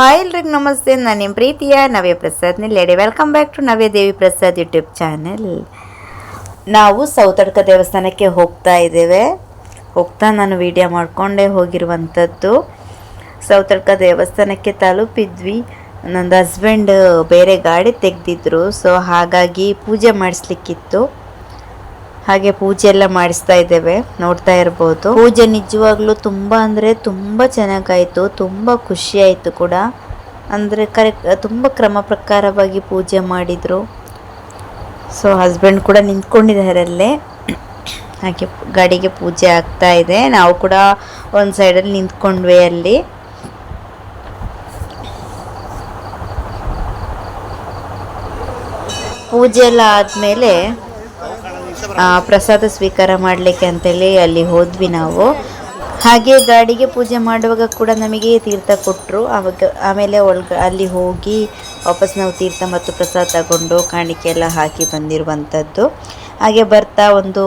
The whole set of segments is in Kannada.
ಹಾಯ್ ಎಲ್ರಿಗೂ ನಮಸ್ತೆ. ನಾನು ನಿಮ್ಮ ಪ್ರೀತಿಯ Navya Prasad ನಿಲ್ಲೆಡೆ. Welcome back to Navya Devi Prasad YouTube channel ನಾವು ಸೌತಡ್ಕ ದೇವಸ್ಥಾನಕ್ಕೆ ಹೋಗ್ತಾ ಇದ್ದೇವೆ. ಹೋಗ್ತಾ ನಾನು ವಿಡಿಯೋ ಮಾಡಿಕೊಂಡೇ ಹೋಗಿರುವಂಥದ್ದು ಸೌತಡ್ಕ ದೇವಸ್ಥಾನಕ್ಕೆ ತಲುಪಿದ್ವಿ. ನಂದು ಹಸ್ಬೆಂಡ್ ಬೇರೆ ಗಾಡಿ ತೆಗೆದಿದ್ರು. ಸೊ ಹಾಗಾಗಿ ಪೂಜೆ ಮಾಡಿಸ್ಲಿಕ್ಕಿತ್ತು. ಹಾಗೆ ಪೂಜೆ ಎಲ್ಲ ಮಾಡಿಸ್ತಾ ಇದ್ದೇವೆ, ನೋಡ್ತಾ ಇರ್ಬೋದು. ಪೂಜೆ ನಿಜವಾಗ್ಲೂ ತುಂಬ ಅಂದರೆ ತುಂಬ ಚೆನ್ನಾಗಾಯಿತು, ತುಂಬ ಖುಷಿ ಆಯಿತು ಕೂಡ. ಅಂದರೆ ಕರೆಕ್ಟ್ ತುಂಬ ಕ್ರಮ ಪ್ರಕಾರವಾಗಿ ಪೂಜೆ ಮಾಡಿದರು. ಸೊ ಹಸ್ಬೆಂಡ್ ಕೂಡ ನಿಂತ್ಕೊಂಡಿದ್ದಾರೆ ಅಲ್ಲೇ ಹಾಗೆ ಗಾಡಿಗೆ ಪೂಜೆ ಆಗ್ತಾ ಇದೆ. ನಾವು ಕೂಡ ಒಂದು ಸೈಡಲ್ಲಿ ನಿಂತ್ಕೊಂಡ್ವಿ ಅಲ್ಲಿ. ಪೂಜೆ ಎಲ್ಲ ಆದಮೇಲೆ ಪ್ರಸಾದ ಸ್ವೀಕಾರ ಮಾಡಲಿಕ್ಕೆ ಅಂತೇಳಿ ಅಲ್ಲಿ ಹೋದ್ವಿ ನಾವು. ಹಾಗೆ ಗಾಡಿಗೆ ಪೂಜೆ ಮಾಡುವಾಗ ಕೂಡ ನಮಗೆ ತೀರ್ಥ ಕೊಟ್ಟರು ಆವಾಗ ಆಮೇಲೆ ಒಳಗ ಅಲ್ಲಿ ಹೋಗಿ ವಾಪಸ್ ನಾವು ತೀರ್ಥ ಮತ್ತು ಪ್ರಸಾದ ತಗೊಂಡು ಕಾಣಿಕೆ ಎಲ್ಲ ಹಾಕಿ ಬಂದಿರುವಂಥದ್ದು. ಹಾಗೆ ಬರ್ತಾ ಒಂದು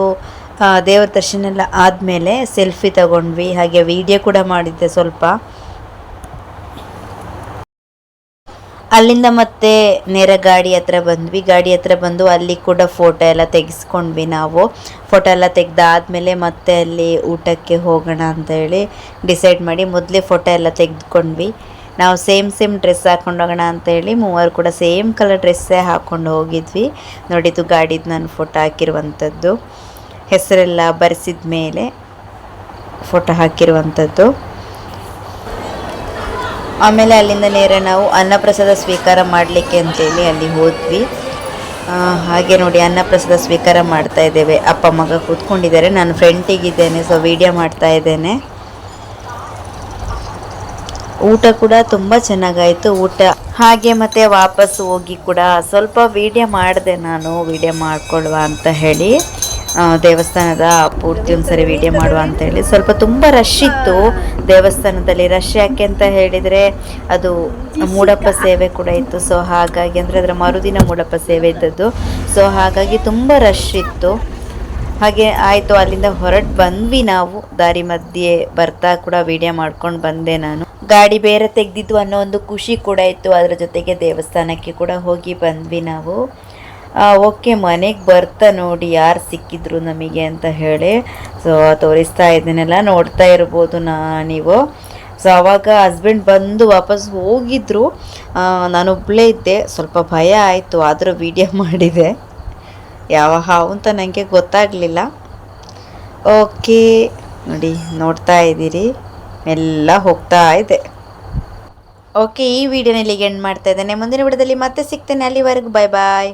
ದೇವರ ದರ್ಶನ ಎಲ್ಲ ಆದಮೇಲೆ ಸೆಲ್ಫಿ ತಗೊಂಡ್ವಿ. ಹಾಗೆ ವಿಡಿಯೋ ಕೂಡ ಮಾಡಿದ್ದೆ ಸ್ವಲ್ಪ. ಅಲ್ಲಿಂದ ಮತ್ತೆ ನೇರ ಗಾಡಿ ಹತ್ರ ಬಂದ್ವಿ. ಗಾಡಿ ಹತ್ರ ಬಂದು ಅಲ್ಲಿ ಕೂಡ ಫೋಟೋ ಎಲ್ಲ ತೆಗೆಸ್ಕೊಂಡ್ವಿ ನಾವು. ಫೋಟೋ ಎಲ್ಲ ತೆಗ್ದಾದ್ಮೇಲೆ ಮತ್ತೆ ಅಲ್ಲಿ ಊಟಕ್ಕೆ ಹೋಗೋಣ ಅಂತ ಹೇಳಿ ಡಿಸೈಡ್ ಮಾಡಿ ಮೊದಲೇ ಫೋಟೋ ಎಲ್ಲ ತೆಗೆದುಕೊಂಡ್ವಿ. ನಾವು ಸೇಮ್ ಸೇಮ್ ಡ್ರೆಸ್ ಹಾಕೊಂಡು ಹೋಗೋಣ ಅಂತ ಹೇಳಿ ಮೂವರು ಕೂಡ ಸೇಮ್ ಕಲರ್ ಡ್ರೆಸ್ಸೇ ಹಾಕ್ಕೊಂಡು ಹೋಗಿದ್ವಿ. ನೋಡಿದ್ದು ಗಾಡಿದು ನಾನು ಫೋಟೋ ಹಾಕಿರುವಂಥದ್ದು. ಹೆಸರೆಲ್ಲ ಬರೆಸಿದ ಮೇಲೆ ಫೋಟೋ ಹಾಕಿರುವಂಥದ್ದು. ಆಮೇಲೆ ಅಲ್ಲಿಂದ ನೇರ ನಾವು ಅನ್ನಪ್ರಸಾದ ಸ್ವೀಕಾರ ಮಾಡಲಿಕ್ಕೆ ಅಂತೇಳಿ ಅಲ್ಲಿ ಹೋದ್ವಿ. ಹಾಗೆ ನೋಡಿ ಅನ್ನಪ್ರಸಾದ ಸ್ವೀಕಾರ ಮಾಡ್ತಾ ಇದ್ದೇವೆ. ಅಪ್ಪ, ಮಗ ಕೂತ್ಕೊಂಡಿದ್ದಾರೆ. ನಾನು ಫ್ರೆಂಟಿಗಿದ್ದೇನೆ ಸೊ ವಿಡಿಯೋ ಮಾಡ್ತಾ ಇದ್ದೇನೆ. ಊಟ ಕೂಡ ತುಂಬ ಚೆನ್ನಾಗಾಯಿತು. ಊಟ ಹಾಗೆ ಮತ್ತೆ ವಾಪಸ್ ಹೋಗಿ ಕೂಡ ಸ್ವಲ್ಪ ವಿಡಿಯೋ ಮಾಡಿದೆ ನಾನು. ವಿಡಿಯೋ ಮಾಡಿಕೊಳ್ಳುವ ಅಂತ ಹೇಳಿ. ದೇವಸ್ಥಾನದ ಪೂರ್ತಿ ಒಂದ್ಸರಿ ವಿಡಿಯೋ ಮಾಡುವ ಅಂತ ಹೇಳಿ. ಸ್ವಲ್ಪ ತುಂಬ ರಶ್ ಇತ್ತು ದೇವಸ್ಥಾನದಲ್ಲಿ. ರಶ್ ಯಾಕೆ ಅಂತ ಹೇಳಿದರೆ ಅದು ಮೂಡಪ್ಪ ಸೇವೆ ಕೂಡ ಇತ್ತು. ಸೊ ಹಾಗಾಗಿ ಅಂದರೆ ಅದರ ಮರುದಿನ ಮೂಡಪ್ಪ ಸೇವೆ ಇದ್ದದ್ದು. ಸೊ ಹಾಗಾಗಿ ತುಂಬ ರಶ್ ಇತ್ತು. ಹಾಗೆ ಆಯಿತು, ಅಲ್ಲಿಂದ ಹೊರಟು ಬಂದ್ವಿ ನಾವು. ದಾರಿ ಮಧ್ಯೆ ಬರ್ತಾ ಕೂಡ ವಿಡಿಯೋ ಮಾಡ್ಕೊಂಡು ಬಂದೆ ನಾನು. ಗಾಡಿ ಬೇರೆ ತೆಗೆದಿದ್ದು ಅನ್ನೋ ಒಂದು ಖುಷಿ ಕೂಡ ಇತ್ತು. ಅದರ ಜೊತೆಗೆ ದೇವಸ್ಥಾನಕ್ಕೆ ಕೂಡ ಹೋಗಿ ಬಂದ್ವಿ ನಾವು. ಓಕೆ, ಮನೆಗೆ ಬರ್ತಾ ನೋಡಿ ಯಾರು ಸಿಕ್ಕಿದ್ರು ನಮಗೆ ಅಂತ ಹೇಳಿ. ಸೊ ತೋರಿಸ್ತಾ ಇದ್ದೀನಲ್ಲ, ನೋಡ್ತಾ ಇರ್ಬೋದು ನಾ, ನೀವು. ಸೊ ಆವಾಗ ಹಸ್ಬೆಂಡ್ ಬಂದು ವಾಪಸ್ ಹೋಗಿದ್ರು. ನಾನೊಬ್ಬಳೇ ಇದ್ದೆ, ಸ್ವಲ್ಪ ಭಯ ಆಯಿತು, ಆದರೂ ವೀಡಿಯೋ ಮಾಡಿದೆ. ಯಾವ ಹಾವು ಅಂತ ನನಗೆ ಗೊತ್ತಾಗಲಿಲ್ಲ. ಓಕೆ, ನೋಡಿ, ನೋಡ್ತಾ ಇದ್ದೀರಿ. ಎಲ್ಲ ಹೋಗ್ತಾ ಇದೆ. ಓಕೆ, ಈ ವಿಡಿಯೋನಲ್ಲಿ ಎಂಡ್ ಮಾಡ್ತಾ ಇದ್ದೇನೆ. ಮುಂದಿನ ವಿಡಿಯೋದಲ್ಲಿ ಮತ್ತೆ ಸಿಗ್ತೇನೆ. ಅಲ್ಲಿವರೆಗೂ ಬಾಯ್ ಬಾಯ್